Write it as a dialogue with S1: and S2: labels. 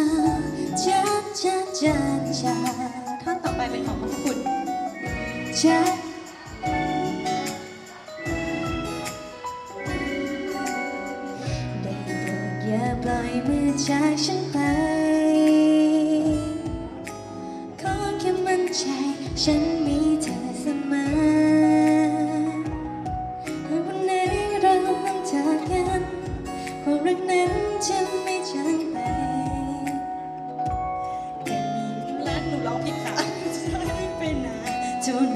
S1: าจ้าจ้าจ้าจ้าท่อนต่อไปเป็นของคุณจ้าได้โดอย่าปล่อยมือจากฉันไปขอแค่มั่นใจฉัน แ